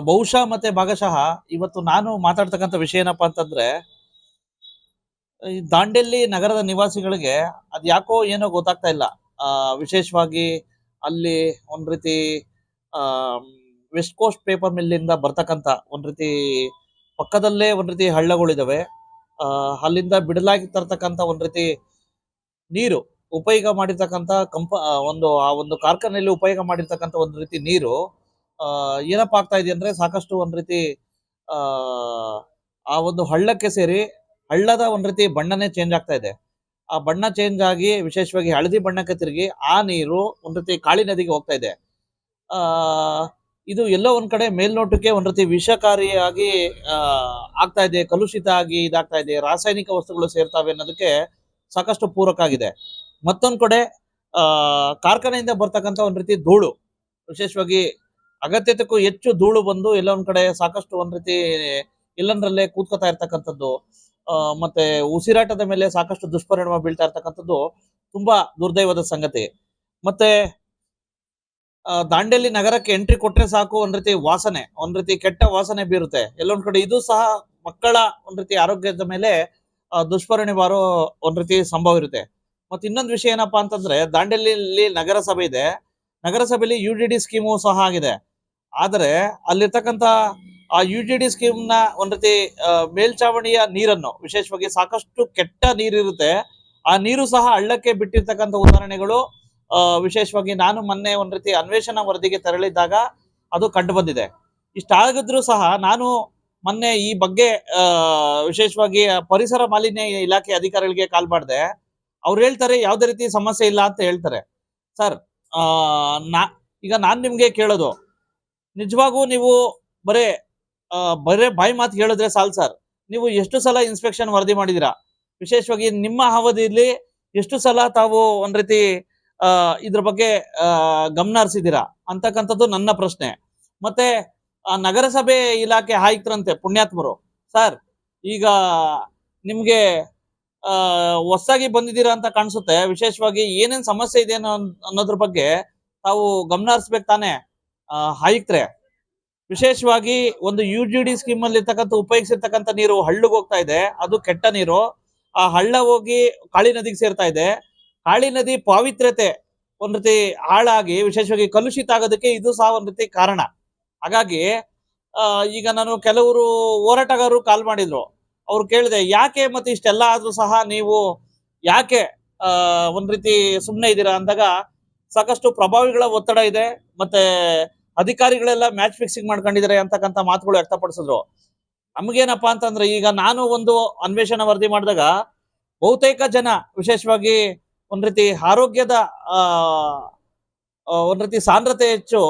ಬಹುಶಃ ಮತ್ತೆ ಭಾಗಶಃ ಇವತ್ತು ನಾನು ಮಾತಾಡ್ತಕ್ಕಂಥ ವಿಷಯ ಏನಪ್ಪ ಅಂತಂದ್ರೆ ಈ ದಾಂಡೇಲಿ ನಗರದ ನಿವಾಸಿಗಳಿಗೆ ಅದು ಯಾಕೋ ಏನೋ ಗೊತ್ತಾಗ್ತಾ ಇಲ್ಲ. ಆ, ವಿಶೇಷವಾಗಿ ಅಲ್ಲಿ ಒಂದು ರೀತಿ ವೆಸ್ಟ್ ಕೋಸ್ಟ್ ಪೇಪರ್ ಮಿಲ್ಲಿಂದ ಬರ್ತಕ್ಕಂಥ ಒಂದು ರೀತಿ ಪಕ್ಕದಲ್ಲೇ ಒಂದು ರೀತಿ ಹಳ್ಳಗಳಿದಾವೆ. ಆ, ಅಲ್ಲಿಂದ ಬಿಡಲಾಗಿ ತರ್ತಕ್ಕಂಥ ಒಂದು ರೀತಿ ನೀರು ಉಪಯೋಗ ಮಾಡಿರ್ತಕ್ಕಂಥ ಕಂಪ ಒಂದು ಆ ಒಂದು ಕಾರ್ಖಾನೆಯಲ್ಲಿ ಉಪಯೋಗ ಮಾಡಿರ್ತಕ್ಕಂಥ ಒಂದು ರೀತಿ ನೀರು ಏನಪ್ಪ ಆಗ್ತಾ ಇದೆ ಅಂದ್ರೆ ಸಾಕಷ್ಟು ಒಂದು ರೀತಿ ಆ ಆ ಒಂದು ಹಳ್ಳಕ್ಕೆ ಸೇರಿ ಹಳ್ಳದ ಒಂದು ರೀತಿ ಬಣ್ಣನೇ ಚೇಂಜ್ ಆಗ್ತಾ ಇದೆ. ಆ ಬಣ್ಣ ಚೇಂಜ್ ಆಗಿ ವಿಶೇಷವಾಗಿ ಹಳದಿ ಬಣ್ಣಕ್ಕೆ ತಿರುಗಿ ಆ ನೀರು ಒಂದು ರೀತಿ ಕಾಳಿ ನದಿಗೆ ಹೋಗ್ತಾ ಇದೆ. ಆ ಇದು ಎಲ್ಲೋ ಒಂದ್ ಕಡೆ ಮೇಲ್ನೋಟಕ್ಕೆ ಒಂದ್ ರೀತಿ ವಿಷಕಾರಿಯಾಗಿ ಆಗ್ತಾ ಇದೆ, ಕಲುಷಿತ ಆಗಿ ಇದಾಗ್ತಾ ಇದೆ, ರಾಸಾಯನಿಕ ವಸ್ತುಗಳು ಸೇರ್ತಾವೆ ಅನ್ನೋದಕ್ಕೆ ಸಾಕಷ್ಟು ಪೂರಕ ಆಗಿದೆ. ಮತ್ತೊಂದು ಕಡೆ ಕಾರ್ಖಾನೆಯಿಂದ ಬರ್ತಕ್ಕಂಥ ಒಂದ್ ರೀತಿ ಧೂಳು, ವಿಶೇಷವಾಗಿ ಅಗತ್ಯತೆಗೂ ಹೆಚ್ಚು ಧೂಳು ಬಂದು ಎಲ್ಲ ಒಂದ್ ಕಡೆ ಸಾಕಷ್ಟು ಒಂದ್ ರೀತಿ ಇಲ್ಲಂದ್ರಲ್ಲೇ ಕೂತ್ಕೋತಾ ಇರ್ತಕ್ಕಂಥದ್ದು ಮತ್ತೆ ಉಸಿರಾಟದ ಮೇಲೆ ಸಾಕಷ್ಟು ದುಷ್ಪರಿಣಾಮ ಬೀಳ್ತಾ ಇರ್ತಕ್ಕಂಥದ್ದು ತುಂಬಾ ದುರ್ದೈವದ ಸಂಗತಿ. ಮತ್ತೆ ದಾಂಡೇಲಿ ನಗರಕ್ಕೆ ಎಂಟ್ರಿ ಕೊಟ್ರೆ ಸಾಕು, ಒಂದ್ ರೀತಿ ವಾಸನೆ, ಒಂದ್ ರೀತಿ ಕೆಟ್ಟ ವಾಸನೆ ಬೀರುತ್ತೆ. ಎಲ್ಲೊಂದ್ ಕಡೆ ಇದು ಸಹ ಮಕ್ಕಳ ಒಂದ್ ರೀತಿ ಆರೋಗ್ಯದ ಮೇಲೆ ದುಷ್ಪರಿಣಿ ಬಾರೋ ಒಂದ್ ರೀತಿ ಸಂಭವ ಇರುತ್ತೆ. ಮತ್ತೆ ಇನ್ನೊಂದು ವಿಷಯ ಏನಪ್ಪಾ ಅಂತಂದ್ರೆ ದಾಂಡೇಲಿ ನಗರಸಭೆ ಇದೆ. ನಗರಸಭೆಯಲ್ಲಿ ಯು ಡಿ ಡಿ ಸ್ಕೀಮು ಸಹ ಆಗಿದೆ. ಆದರೆ, ಅಲ್ಲಿರ್ತಕ್ಕಂಥ ಆ ಯು ಡಿ ಡಿ ಸ್ಕೀಮ್ನ ಒಂದ್ ರೀತಿ ಮೇಲ್ಚಾವಣಿಯ ನೀರನ್ನು, ವಿಶೇಷವಾಗಿ ಸಾಕಷ್ಟು ಕೆಟ್ಟ ನೀರಿರುತ್ತೆ. ಆ ನೀರು ಸಹ ಹಳ್ಳಕ್ಕೆ ಬಿಟ್ಟಿರ್ತಕ್ಕಂಥ ಉದಾಹರಣೆಗಳು ವಿಶೇಷವಾಗಿ ನಾನು ಮೊನ್ನೆ ಒಂದ್ ರೀತಿ ಅನ್ವೇಷಣಾ ವರದಿಗೆ ತೆರಳಿದ್ದಾಗ ಅದು ಕಂಡು ಬಂದಿದೆ ಇಷ್ಟಾಗಿದ್ರು ಸಹ ನಾನು ಮೊನ್ನೆ ಈ ಬಗ್ಗೆ ವಿಶೇಷವಾಗಿ ಪರಿಸರ ಮಾಲಿನ್ಯ ಇಲಾಖೆ ಅಧಿಕಾರಿಗಳಿಗೆ ಕಾಲ್ ಮಾಡಿದೆ. ಅವ್ರು ಹೇಳ್ತಾರೆ, ಯಾವುದೇ ರೀತಿ ಸಮಸ್ಯೆ ಇಲ್ಲ ಅಂತ ಹೇಳ್ತಾರೆ. ಸರ್ ನಾ, ಈಗ ನಾನ್ ನಿಮ್ಗೆ ಕೇಳೋದು. ನಿಜವಾಗೂ ನೀವು ಬರೇ ಬರೇ ಬಾಯಿ ಮಾತು ಹೇಳಿದ್ರೆ ಸಾಲ್ ಸರ್. ನೀವು ಎಷ್ಟು ಸಲ ಇನ್ಸ್ಪೆಕ್ಷನ್ ವರದಿ ಮಾಡಿದಿರಾ? ವಿಶೇಷವಾಗಿ ನಿಮ್ಮ ಅವಧಿಯಲ್ಲಿ ಎಷ್ಟು ಸಲ ತಾವು ಒಂದ್ ರೀತಿ ಇದ್ರ ಬಗ್ಗೆ ಗಮನ ಹರಿಸಿದ್ದೀರಾ ಅಂತಕ್ಕಂಥದ್ದು ನನ್ನ ಪ್ರಶ್ನೆ. ಮತ್ತೆ ನಗರಸಭೆ ಇಲಾಖೆ ಆಯುಕ್ತರಂತೆ, ಪುಣ್ಯಾತ್ಮರು, ಸರ್, ಈಗ ನಿಮ್ಗೆ, ಆ, ಹೊಸದಾಗಿ ಬಂದಿದ್ದೀರಾ ಅಂತ ಕಾಣಿಸುತ್ತೆ. ವಿಶೇಷವಾಗಿ ಏನೇನ್ ಸಮಸ್ಯೆ ಇದೆ ಅನ್ನೋ, ಅನ್ನೋದ್ರ ಬಗ್ಗೆ ತಾವು ಗಮನ ಹರಿಸ್ಬೇಕು ತಾನೆ ಆಯುಕ್ತರೆ. ವಿಶೇಷವಾಗಿ ಒಂದು ಯು ಜಿ ಡಿ ಸ್ಕೀಮ್ ಅಲ್ಲಿ ಇರ್ತಕ್ಕಂಥ, ಉಪಯೋಗಿಸಿರ್ತಕ್ಕಂಥ ನೀರು ಹಳ್ಳಿಗೆ ಹೋಗ್ತಾ ಇದೆ. ಅದು ಕೆಟ್ಟ ನೀರು. ಆ ಹಳ್ಳ ಹೋಗಿ ಕಾಳಿ ನದಿಗೆ ಸೇರ್ತಾ ಇದೆ. ಕಾಳಿ ನದಿ ಪಾವಿತ್ರ್ಯತೆ ಒಂದ್ ರೀತಿ ಹಾಳಾಗಿ ವಿಶೇಷವಾಗಿ ಕಲುಷಿತ ಆಗೋದಕ್ಕೆ ಇದು ಸಹ ಒಂದ್ ರೀತಿ ಕಾರಣ. ಹಾಗಾಗಿ ಈಗ ನಾನು ಕೆಲವರು ಹೋರಾಟಗಾರರು ಕಾಲ್ ಮಾಡಿದ್ರು. ಅವ್ರು ಕೇಳಿದೆ, ಯಾಕೆ ಮತ್ತೆ ಇಷ್ಟೆಲ್ಲ ಆದ್ರೂ ಸಹ ನೀವು ಯಾಕೆ ಒಂದ್ ರೀತಿ ಸುಮ್ಮನೆ ಇದ್ದೀರಾ? ಅಂದಾಗ, ಸಾಕಷ್ಟು ಪ್ರಭಾವಿಗಳ ಒತ್ತಡ ಇದೆ, ಮತ್ತೆ ಅಧಿಕಾರಿಗಳೆಲ್ಲ ಮ್ಯಾಚ್ ಫಿಕ್ಸಿಂಗ್ ಮಾಡ್ಕೊಂಡಿದ್ದಾರೆ ಅಂತಕ್ಕಂಥ ಮಾತುಗಳು ವ್ಯಕ್ತಪಡಿಸಿದ್ರು. ನಮ್ಗೇನಪ್ಪಾ ಅಂತಂದ್ರೆ, ಈಗ ನಾನು ಒಂದು ಅನ್ವೇಷಣಾ ವರದಿ ಮಾಡಿದಾಗ, ಬಹುತೇಕ ಜನ, ವಿಶೇಷವಾಗಿ ಒಂದ್ ರೀತಿ ಆರೋಗ್ಯದ ಒಂದ್ ರೀತಿ ಸಾಂದ್ರತೆ ಹೆಚ್ಚು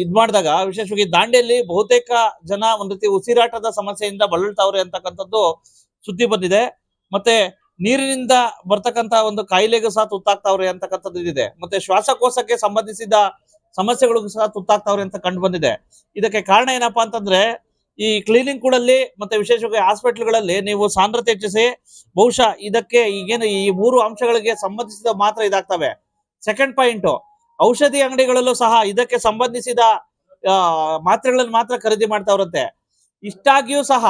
ಇದ್ ಮಾಡಿದಾಗ ವಿಶೇಷವಾಗಿ ದಾಂಡೇಲಿ ಬಹುತೇಕ ಜನ ಒಂದ್ ರೀತಿ ಉಸಿರಾಟದ ಸಮಸ್ಯೆಯಿಂದ ಬಳಲ್ತಾವ್ರೆ ಅಂತಕ್ಕಂಥದ್ದು ಸುದ್ದಿ ಬಂದಿದೆ. ಮತ್ತೆ ನೀರಿನಿಂದ ಬರ್ತಕ್ಕಂತ ಒಂದು ಕಾಯಿಲೆಗೂ ಸಹ ತುತ್ತಾಗ್ತಾವ್ರೆ ಅಂತಕ್ಕಂಥದ್ದು ಇದಿದೆ. ಮತ್ತೆ ಶ್ವಾಸಕೋಶಕ್ಕೆ ಸಂಬಂಧಿಸಿದ ಸಮಸ್ಯೆಗಳಿಗೂ ಸಹ ತುತ್ತಾಗ್ತಾವ್ರೆ ಅಂತ ಕಂಡು ಬಂದಿದೆ. ಇದಕ್ಕೆ ಕಾರಣ ಏನಪ್ಪಾ ಅಂತಂದ್ರೆ ಈ ಕ್ಲೀನಿಂಗ್ ಕೂಡಲ್ಲಿ ಮತ್ತೆ ವಿಶೇಷವಾಗಿ ಹಾಸ್ಪಿಟಲ್ಗಳಲ್ಲಿ ನೀವು ಸಾಂದ್ರತೆ ಹೆಚ್ಚಿಸಿ ಬಹುಶಃ ಇದಕ್ಕೆ ಈಗೇನು ಈ ಮೂರು ಅಂಶಗಳಿಗೆ ಸಂಬಂಧಿಸಿದ ಮಾತ್ರ ಇದಾಗ್ತವೆ. ಸೆಕೆಂಡ್ ಪಾಯಿಂಟ್ ಔಷಧಿ ಅಂಗಡಿಗಳಲ್ಲೂ ಸಹ ಇದಕ್ಕೆ ಸಂಬಂಧಿಸಿದ ಮಾತ್ರೆಗಳನ್ನು ಮಾತ್ರ ಖರೀದಿ ಮಾಡ್ತಾವ್ರಂತೆ ಇಷ್ಟಾಗಿಯೂ ಸಹ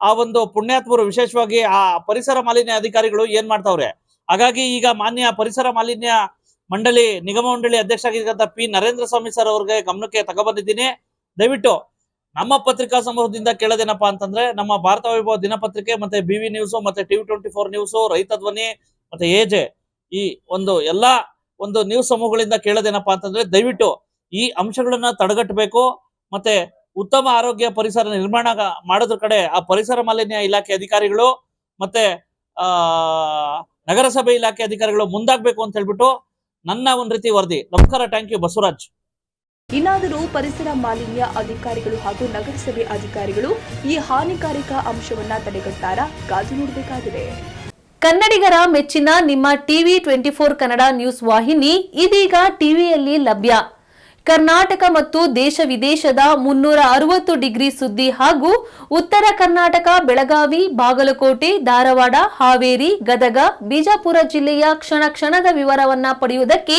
ಆ ಒಂದು ಪುಣ್ಯಾತ್ಮರು ವಿಶೇಷವಾಗಿ ಆ ಪರಿಸರ ಮಾಲಿನ್ಯ ಅಧಿಕಾರಿಗಳು ಏನ್ ಮಾಡ್ತಾವ್ರೆ? ಹಾಗಾಗಿ ಈಗ ಮಾನ್ಯ ಪರಿಸರ ಮಾಲಿನ್ಯ ಮಂಡಳಿ, ನಿಗಮ ಮಂಡಳಿ ಅಧ್ಯಕ್ಷ ಆಗಿರ್ತಕ್ಕಂಥ ಪಿ ನರೇಂದ್ರ ಸ್ವಾಮಿ ಸರ್ ಅವ್ರಿಗೆ ಗಮನಕ್ಕೆ ತಗೊಬಂದಿದ್ದೀನಿ. ದಯವಿಟ್ಟು ನಮ್ಮ ಪತ್ರಿಕಾ ಸಮೂಹದಿಂದ ಕೇಳೋದೇನಪ್ಪಾ ಅಂತಂದ್ರೆ, ನಮ್ಮ ಭಾರತ ವೈಭವ ದಿನಪತ್ರಿಕೆ ಮತ್ತೆ ಬಿ ವಿ ನ್ಯೂಸ್ ಮತ್ತೆ TV twenty four news Raita Dhwani, ಮತ್ತೆ ಎಜೆ ಈ ಒಂದು ಎಲ್ಲಾ ಒಂದು ನ್ಯೂಸ್ ಸಮೂಹಗಳಿಂದ ಕೇಳೋದೇನಪ್ಪಾ ಅಂತಂದ್ರೆ, ದಯವಿಟ್ಟು ಈ ಅಂಶಗಳನ್ನ ತಡೆಗಟ್ಟಬೇಕು, ಮತ್ತೆ ಉತ್ತಮ ಆರೋಗ್ಯ ಪರಿಸರ ನಿರ್ಮಾಣ ಮಾಡೋದ್ರ ಕಡೆ ಆ ಪರಿಸರ ಮಾಲಿನ್ಯ ಇಲಾಖೆ ಅಧಿಕಾರಿಗಳು ಮತ್ತೆ, ಆ, ನಗರಸಭೆ ಇಲಾಖೆ ಅಧಿಕಾರಿಗಳು ಮುಂದಾಗಬೇಕು ಅಂತ ಹೇಳ್ಬಿಟ್ಟು ನನ್ನ ಒಂದ್ ರೀತಿ ವರದಿ. ನಮಸ್ಕಾರ ಥ್ಯಾಂಕ್ ಯು ಬಸವರಾಜ್. ಇನ್ನಾದರೂ ಪರಿಸರ ಮಾಲಿನ್ಯ ಅಧಿಕಾರಿಗಳು ಹಾಗೂ ನಗರಸಭೆ ಅಧಿಕಾರಿಗಳು ಈ ಹಾನಿಕಾರಕ ಅಂಶವನ್ನ ತಡೆಗಟ್ಟಾರ ಕಾದು ನೋಡಬೇಕಾಗಿದೆ. ಕನ್ನಡಿಗರ ಮೆಚ್ಚಿನ ನಿಮ್ಮ TV twenty four Kannada news ವಾಹಿನಿ ಇದೀಗ ಟಿವಿಯಲ್ಲಿ ಲಭ್ಯ. ಕರ್ನಾಟಕ ಮತ್ತು ದೇಶ ವಿದೇಶದ ಮುನ್ನೂರ ಅರವತ್ತು ಡಿಗ್ರಿ ಸುದ್ದಿ ಹಾಗೂ ಉತ್ತರ ಕರ್ನಾಟಕ, ಬೆಳಗಾವಿ, ಬಾಗಲಕೋಟೆ, ಧಾರವಾಡ, ಹಾವೇರಿ, ಗದಗ, ಬಿಜಾಪುರ ಜಿಲ್ಲೆಯ ಕ್ಷಣ ಕ್ಷಣದ ವಿವರವನ್ನ ಪಡೆಯುವುದಕ್ಕೆ